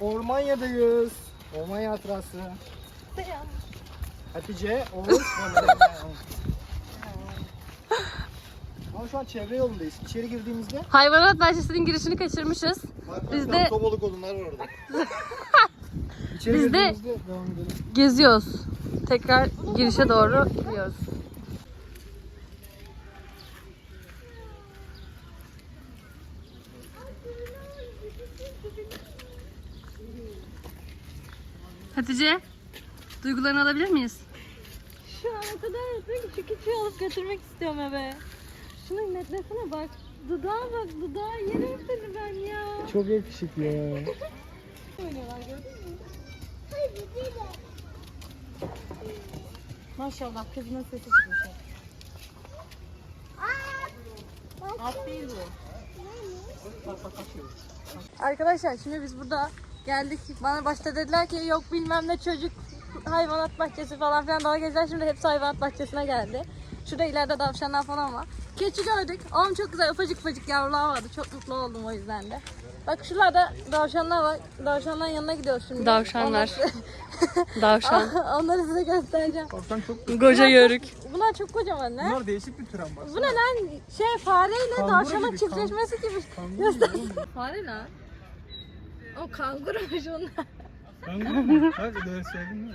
Ormanya'dayız. Ormanya hatırası. Hatice, Oğuz. Ama şu an çevre yolundayız. İçeri girdiğimizde Hayvanat bahçesinin girişini kaçırmışız. Biz de tobalık odunlar var orada. İçeri Biz de- girdiğimizde devam edelim. geziyoruz. Tekrar girişe doğru gidiyoruz. Hatice, duygularını alabilir miyiz? Şu an o kadar mutluyum ki şu küçüğü alıp götürmek istiyorum eve. Şunu netlesene bak. Dudağa bak dudağa yerim seni ben ya. Çok yakışıklı ya. Oynuyorlar gördün mü? Maşallah kızının sesi çıkmış. At değil bu. Arkadaşlar şimdi biz burada geldik. Bana başta dediler ki yok bilmem ne çocuk hayvanat bahçesi falan filan dalga geçtiler. Şimdi hepsi hayvanat bahçesine geldi. Şurada ileride tavşanlar falan var. Keçi gördük. Oğlum çok güzel ufacık ufacık yavrular vardı. Çok mutlu oldum o yüzden de. Bak şurada tavşanlar var. Tavşanların yanına gidiyoruz şimdi. Tavşanlar. Onları, Davşan. onları size göstereceğim. Tavşan çok... Koca yörük. Bunlar çok kocaman ne? Bunlar değişik bir tür ama. Bu ne lan? Şey fareyle Kanguru tavşanın gibi, çiftleşmesi gibi. Göster. Fare lan. O kanguruymuş onlar. Abi doğru söyledin mi?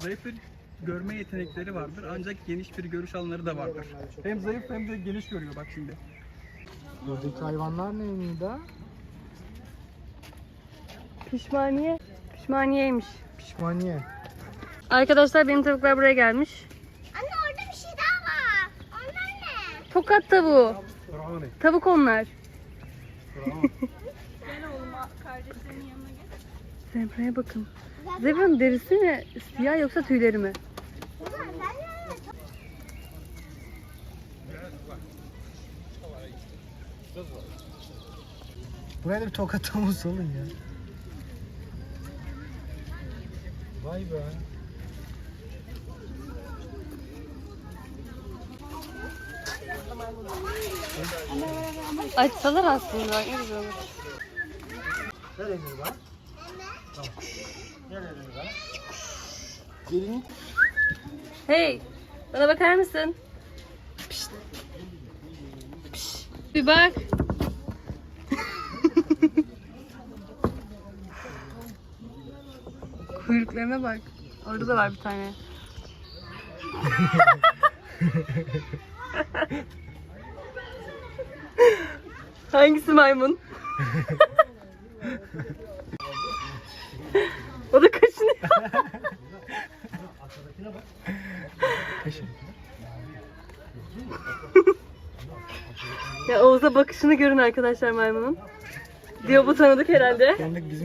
Zayıf bir görme yetenekleri vardır ancak geniş bir görüş alanları da vardır. Hem zayıf hem de geniş görüyor bak şimdi. Buradaki hayvanlar ne Nida? Pişmaniye. Pişmaniyeymiş. Pişmaniye. Arkadaşlar benim tavuklar buraya gelmiş. Anne orada bir şey daha var. Onlar ne? Tokat tavuğu. Bravo ne? Tavuk onlar. Zebraya bakın. Zebranın derisi mi siyah yoksa tüyleri mi? Buraya da bir tokat tavuğu salın ya. Vay be. Açsalar aslında. Ne güzel olur. Tamam. Nereye Nida? Gelin. Hey, bana bakar mısın? Pişt. Pişt. Bir bak. Kuyruklarına bak. Orada da var bir tane. Hangisi maymun? o da kaşınıyor. Kaşın. Ya Oğuz'a bakışını görün arkadaşlar maymunun. Diyor bu tanıdık herhalde.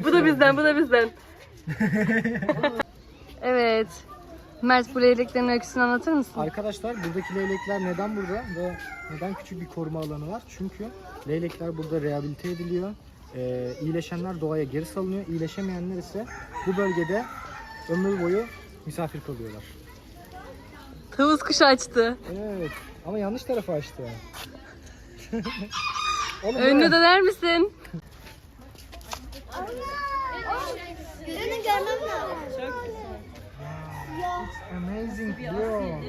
Bu da bizden, bu da bizden. evet. Mert bu leyleklerin öyküsünü anlatır mısın? Arkadaşlar buradaki leylekler neden burada ve neden küçük bir koruma alanı var? Çünkü leylekler burada rehabilite ediliyor. Ee, iyileşenler doğaya geri salınıyor. İyileşemeyenler ise bu bölgede ömür boyu misafir kalıyorlar. Tavus kuşu açtı. Evet ama yanlış tarafa açtı. Oğlum Önünü bırak. döner misin? Gözünü görmem lazım. Amazing bro.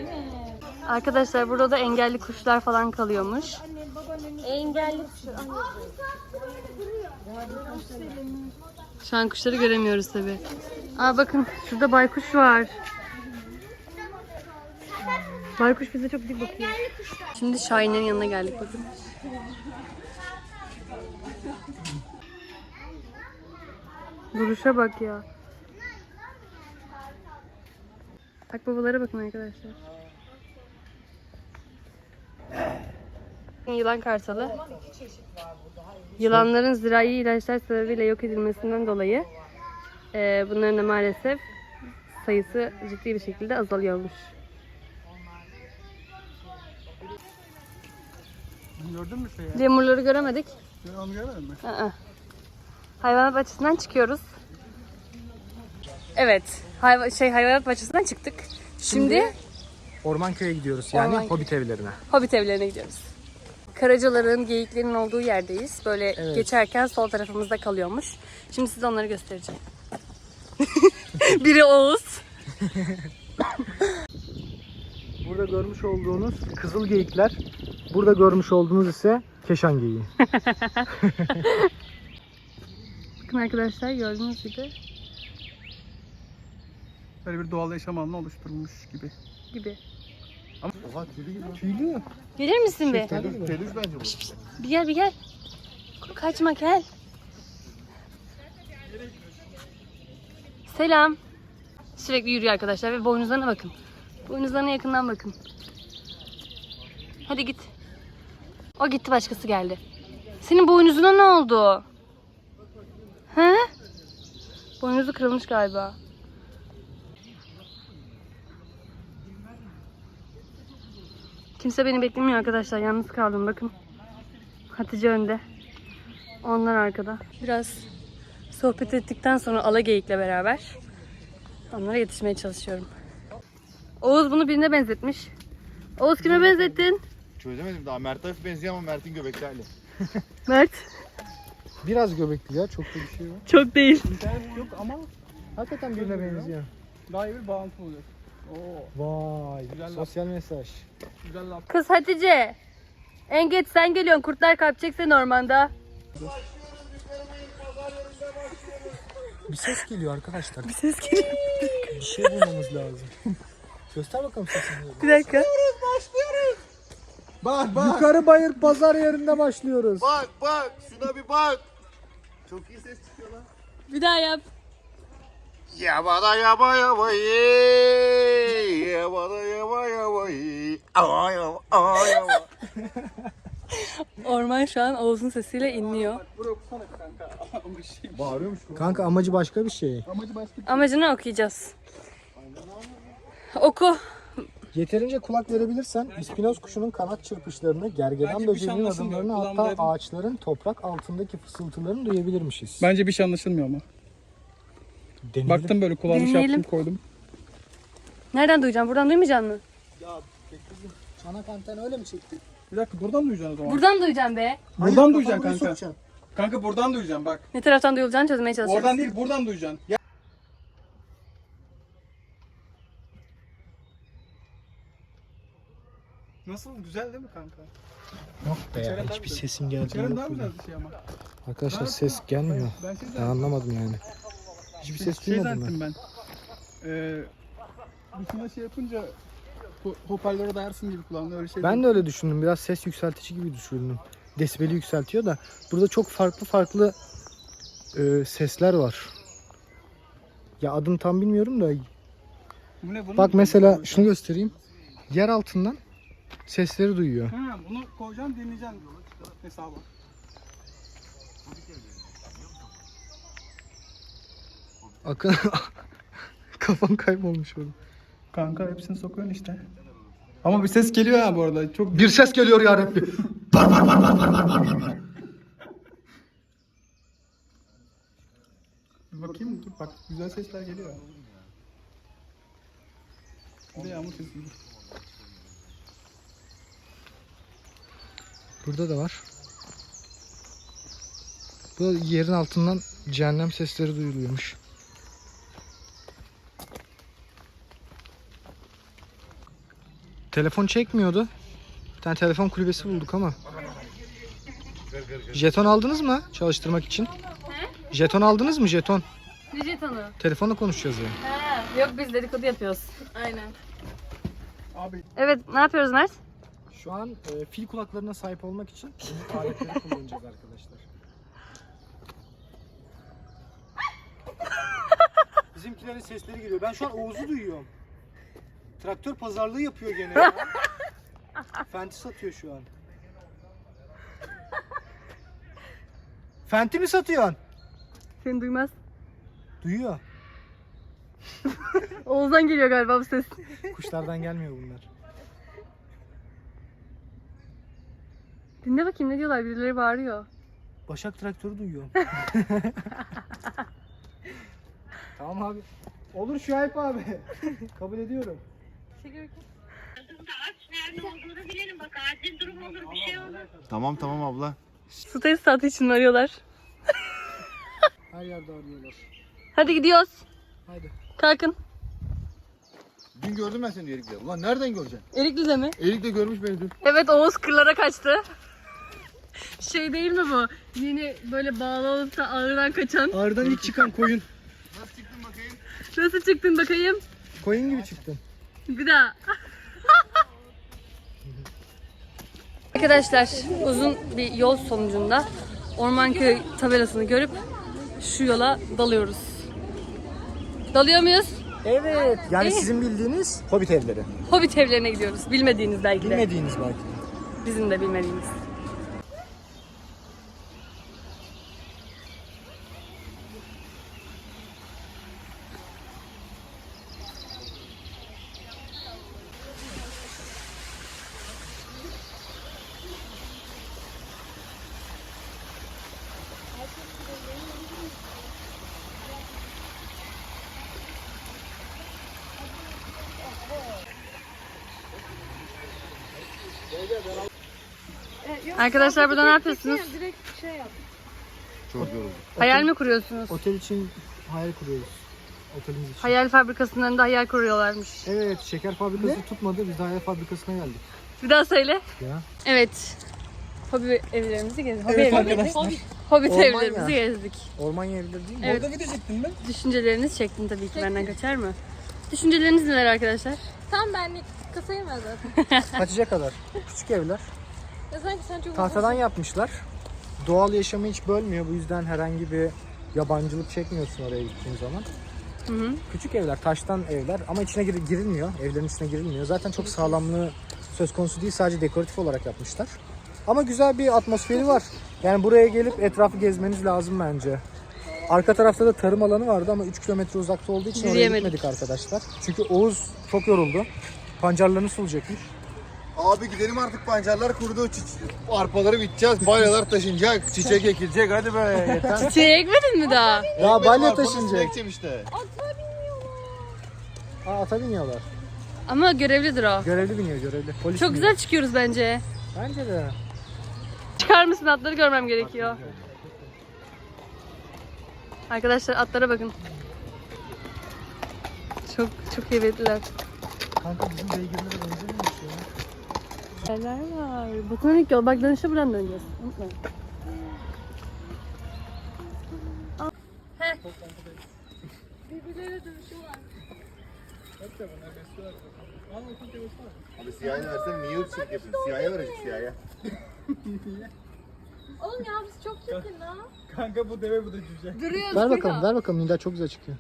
Arkadaşlar burada da engelli kuşlar falan kalıyormuş. Engelli kuşu. Şu an kuşları göremiyoruz tabi. Aa bakın şurada baykuş var. Baykuş bize çok dik bakıyor. Şimdi Şahinlerin yanına geldik bakın. Duruşa bak ya. Akbabalara bakın arkadaşlar. Yılan kartalı. Yılanların zirai ilaçlar sebebiyle yok edilmesinden dolayı eee, bunların da maalesef sayısı ciddi bir şekilde azalıyormuş. Gördün mü şeyi? Lemurları göremedik. Onu görmedin mi? Hayvanat bahçesinden çıkıyoruz. Evet, hayva şey hayvanat bahçesinden çıktık. Şimdi, Orman köye gidiyoruz yani Orman- hobbit evlerine. Hobbit evlerine gidiyoruz. karacaların, geyiklerin olduğu yerdeyiz. Böyle Evet. geçerken sol tarafımızda kalıyormuş. Şimdi size onları göstereceğim. Biri Oğuz. Burada görmüş olduğunuz kızıl geyikler. Burada görmüş olduğunuz ise keşan geyiği. Bakın arkadaşlar gördüğünüz gibi Böyle bir doğal yaşam alanı oluşturulmuş gibi. gibi. Oha tüylü gibi. Tüylü. Gelir misin bir? Pelüş, pelüş bence bu. Bir gel bir gel. Kaçma gel. Selam. Sürekli yürüyor arkadaşlar ve boynuzlarına bakın. Boynuzlarına yakından bakın. Hadi git. O gitti başkası geldi. Senin boynuzuna ne oldu? He? Boynuzu kırılmış galiba. Kimse beni beklemiyor arkadaşlar. Yalnız kaldım bakın. Hatice önde. Onlar arkada. Biraz sohbet ettikten sonra ala geyikle beraber onlara yetişmeye çalışıyorum. Oğuz bunu birine benzetmiş. Oğuz kime benzettin? Çözemedim daha. Mert hafif benziyor ama Mert'in göbekli hali. Mert. Biraz göbekli ya. Çok da bir şey yok. Çok değil. Yok ama Hakikaten birine benziyor. daha iyi bir bağlantı olacak. Vay. Güzel laf. sosyal mesaj. güzel laf. Kız Hatice. En geç sen geliyorsun. Kurtlar kapacak seni ormanda. Bir ses geliyor arkadaşlar. Bir ses geliyor. Bir şey bulmamız lazım. Göster bakalım sesini. Bir dakika. Bak bak. Yukarı bayır pazar yerinde başlıyoruz. Bak bak. Şuna bir bak. Çok iyi ses çıkıyor lan. Bir daha yap. Yabada yaba yaba ye. Yaba ye. Aa yaba aa yaba. Orman şu an Oğuz'un sesiyle inliyor. Buraya okusana kanka. Ama şey, Bağırıyormuş bu. Kanka amacı başka bir şey. amacı başka bir Amacını okuyacağız. Oku. Yeterince kulak verebilirsen ispinoz kuşunun kanat çırpışlarını, gergedan Bence bir şey böceğinin anlaşılmıyor. adımlarını hatta Kulağımda- ağaçların toprak altındaki fısıltılarını duyabilirmişiz. Bence bir şey anlaşılmıyor ama. Deneyelim. Baktım böyle kulağımı şey Deneyelim. yaptım koydum. Nereden duyacağım? Buradan duymayacak mı? Çanak anten öyle mi çekti? Bir dakika buradan duyacaksın o zaman. Buradan duyacağım be. buradan duyacaksın kanka. Kanka buradan duyacaksın bak. Ne taraftan duyulacağını çözmeye çalışıyoruz. Oradan değil buradan duyacaksın. Ya. Nasıl? Güzel değil mi kanka? Yok be ya, hiçbir sesin geldiği İçeriden yok daha burada. güzel bir şey ama. Arkadaşlar Ben- ses gelmiyor. Ben şey Ben anlamadım yani. Hiçbir ses şey duymadım ben. zannettim ben. Ee, dışına şey yapınca ho- hoparlöre dayarsın gibi kulağına öyle şey. Ben de öyle düşündüm. Biraz ses yükseltici gibi düşündüm. Desibeli yükseltiyor da burada çok farklı farklı e, sesler var. Ya adım tam bilmiyorum da Bu ne, bunu bak mu mesela koyacaksın? şunu göstereyim. Yer altından sesleri duyuyor. Ha, bunu koyacaksın dinleyeceksin hesaba. Akın kafam kaybolmuş oğlum. Kanka hepsini sokuyorsun işte. Ama bir ses geliyor ha bu arada. Çok Bir ses geliyor ya Rabbi. Bir bakayım dur bak güzel sesler geliyor. Bir de yağmur sesi. Burada da var. Bu yerin altından cehennem sesleri duyuluyormuş. Telefon çekmiyordu. Bir tane telefon kulübesi bulduk ama. Jeton aldınız mı çalıştırmak için? Jeton aldınız mı jeton? Ne jetonu? Telefonla konuşacağız ya. Ha, yok biz dedikodu yapıyoruz. Aynen. Abi Evet ne yapıyoruz Mert? Şu an e, fil kulaklarına sahip olmak için aletleri kullanacağız arkadaşlar. Bizimkilerin sesleri geliyor. Ben şu an Oğuz'u duyuyorum. Traktör pazarlığı yapıyor gene ya. Fenti satıyor şu an. Fenti mi satıyorsun? Seni duymaz. Duyuyor. Oğuz'dan geliyor galiba bu ses. Kuşlardan gelmiyor bunlar. Dinle bakayım ne diyorlar birileri bağırıyor. Başak traktörü duyuyor. tamam abi. Olur Şuayb abi. Kabul ediyorum. Tamam tamam abla. Su tesisatı için arıyorlar? Her yerde arıyorlar. Hadi gidiyoruz. Haydi. Kalkın. Dün gördüm ben seni Erik'le. Ulan nereden göreceksin? Erikli'de mi? Erik de görmüş beni dün. Evet Oğuz kırlara kaçtı. Şey değil mi bu? Yeni böyle bağlı olup da ağırdan kaçan. Ağrıdan ilk çıkan koyun. Nasıl çıktın bakayım? Nasıl çıktın bakayım? Koyun gibi çıktın. Bir daha. Arkadaşlar uzun bir yol sonucunda Ormanköy tabelasını görüp şu yola dalıyoruz. Dalıyor muyuz? Evet. Yani sizin bildiğiniz hobbit evleri. Hobbit evlerine gidiyoruz. Bilmediğiniz belki de. Bilmediğiniz belki. Bizim de bilmediğimiz. Arkadaşlar burada ne yapıyorsunuz? Direkt şey yap. Çok yoruldum. Hayal mi kuruyorsunuz? Otel için hayal kuruyoruz. Otelimiz için. Hayal fabrikasının önünde hayal kuruyorlarmış. Evet, şeker fabrikası tutmadı. Biz de hayal fabrikasına geldik. Bir daha söyle. Ya. Evet. Hobi evlerimizi gezdik. Hobi Evet evlerimizi- arkadaşlar. Hobbit Orman evlerimizi gezdik. Orman yerleri değil mi? Evet. Orada video çektin mi? Düşünceleriniz çektim tabii ki benden kaçar mı? Düşünceleriniz neler arkadaşlar? Tam benlik kısayım ben zaten. Kaçacak kadar. Küçük evler. Ya sanki sen çok Tahtadan yapmışlar. Doğal yaşamı hiç bölmüyor. Bu yüzden herhangi bir yabancılık çekmiyorsun oraya gittiğin zaman. Hı hı. Küçük evler, taştan evler ama içine gir- girilmiyor. Evlerin içine girilmiyor. Zaten çok sağlamlığı söz konusu değil. Sadece dekoratif olarak yapmışlar. Ama güzel bir atmosferi var. Yani buraya gelip etrafı gezmeniz lazım bence. Arka tarafta da tarım alanı vardı ama 3 kilometre uzakta olduğu için oraya Yürüyemedik. gitmedik arkadaşlar. Çünkü Oğuz çok yoruldu. Pancarlarını sulayacakmış. Abi gidelim artık pancarlar kurudu. Çiç- arpaları biteceğiz. Balyalar taşınacak. Çiçek ekilecek. Hadi be yeter. Çiçeği ekmedin mi daha? Ya Ekmeğim balya taşınacak. ekeceğim işte. Aa, ata biniyorlar. Ama görevlidir o. Görevli biniyor görevli. Polis Çok biniyor. güzel çıkıyoruz bence. Bence de. Çıkar mısın atları görmem gerekiyor. Arkadaşlar atlara bakın. Çok çok heybetliler. Kanka bizim beygirlere benzemiyormuş ya. Neler var? Botanik yol. Bak dönüşte buradan döneceğiz. Unutmayın. Abi siyahını versen niye ırkçılık yapıyorsun? Siyahya verecek siyahya. Oğlum ya biz çok çirkin lan. Kanka bu deve bu da cüce. Duruyoruz. Ver bakalım, ver bakalım. Nida çok güzel çıkıyor.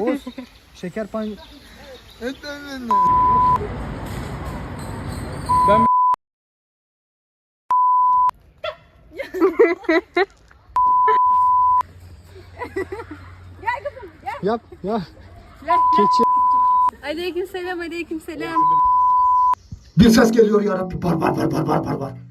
Oğuz, şeker pan... Yap, yap. Keçi. Aleyküm selam, aleyküm selam. Bir ses geliyor ya Rabbi. Bar bar bar bar bar bar bar.